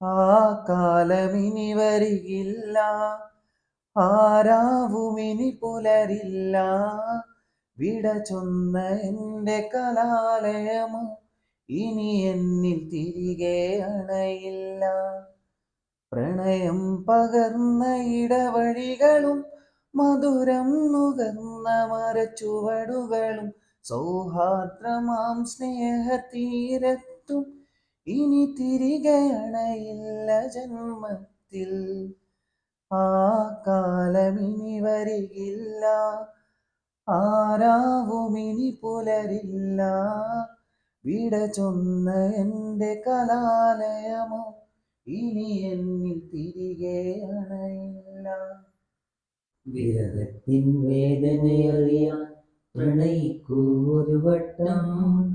ആ കാലമിനി വരികില്ല ആരാവുമിനി പുലരില്ല. വിട ചൊന്ന എന്റെ കലാലയമോ ഇനി എന്നിൽ തിരികെ അണയില്ല. പ്രണയം പകർന്ന ഇടവഴികളും മധുരം നുകർന്ന മരച്ചുവടുകളും സൗഹാർദ്രമാം സ്നേഹതീരത്തും ഇനി തിരികെ അണയില്ല ജന്മത്തിൽ. ആ കാലമിനി വരികില്ല. ആരാവുമിനി പുലരില്ല. വിട ചൊന്ന എന്റെ കലാലയമോ ഇനി എന്നിൽ തിരികെ അണയില്ല. വിരഹത്തിൻ വേദനയറിയാൻ പ്രണയിക്കൂ ഒരു വട്ടം.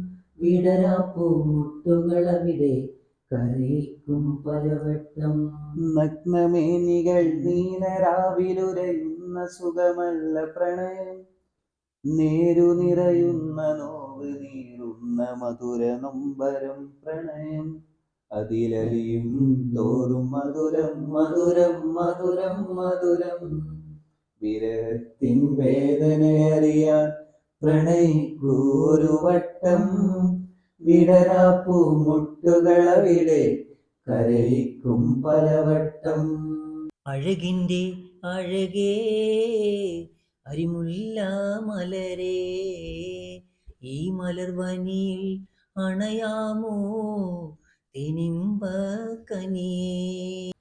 വിടരാപ്പൂ മുട്ടുകളവിടെ കരയിക്കും പലവട്ടം. നഗ്നമേനികൾ നീലരാവിലുരയുന്ന സുഖമല്ല പ്രണയം. നേരു നിറയുന്ന നോവ് നീറുന്ന മധുര നൊമ്പരം പ്രണയം. അതിലലിയും തോറും മധുരം മധുരം മധുരം മധുരം. വിരത്തിൻ വേദനയറിയാൻ പ്രണയിക്കൂ വിടരാപ്പൂമുട്ടുകളവിടെ വട്ടം വിടരാപ്പൂ മുട്ടുകളവിടെ കരയിക്കും പലവട്ടം. അഴകിന്റെ അഴകേ അരിമുല്ല മലരേ ഈ മലർവനിയിൽ അണയാമോ തെനിമ്പ കനിയേ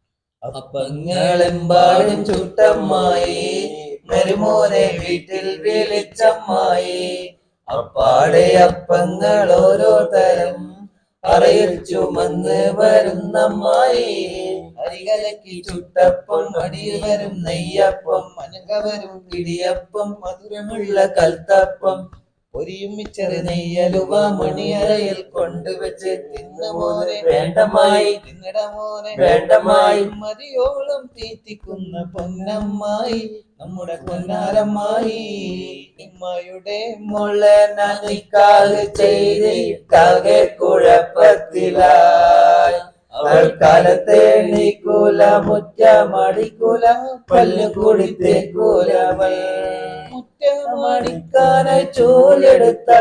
അപ്പങ്ങളെമ്പാടും ചുട്ടമ്മായി. മരുമോനെ വീട്ടിൽ വിളിച്ചമ്മായി. അപ്പാടെ അപ്പങ്ങൾ ഓരോ തരം അറയിൽ ചുമന്ന് വരുന്നമ്മായി. അരികലക്കി ചുട്ടപ്പം അടിയിൽ വരും നെയ്യപ്പം അനങ്ക വരും മധുരമുള്ള കൽത്തപ്പം. ഒരിയും മിച്ചറ് നെയ്യലുവ മണിയറയിൽ കൊണ്ടുവച്ച് തിന്ന മോനെ വേണ്ടമായി തിന്നിടമോനെ വേണ്ടമായി മതിയോളം തീറ്റിക്കുന്ന പൊന്നമ്മായി. നമ്മുടെ പൊന്നാരമ്മായി. ഇമ്മയുടെ മോളെ നിക്കാഹ് ചെയ്തിട്ടാകെ കുഴപ്പത്തിലായി. അവൾ കാലത്തെ എണ്ണിക്കൂല മുറ്റമടിക്കൂല പല്ലു കൂടി മുറ്റമടിക്കാനായി ചൂലെടുത്ത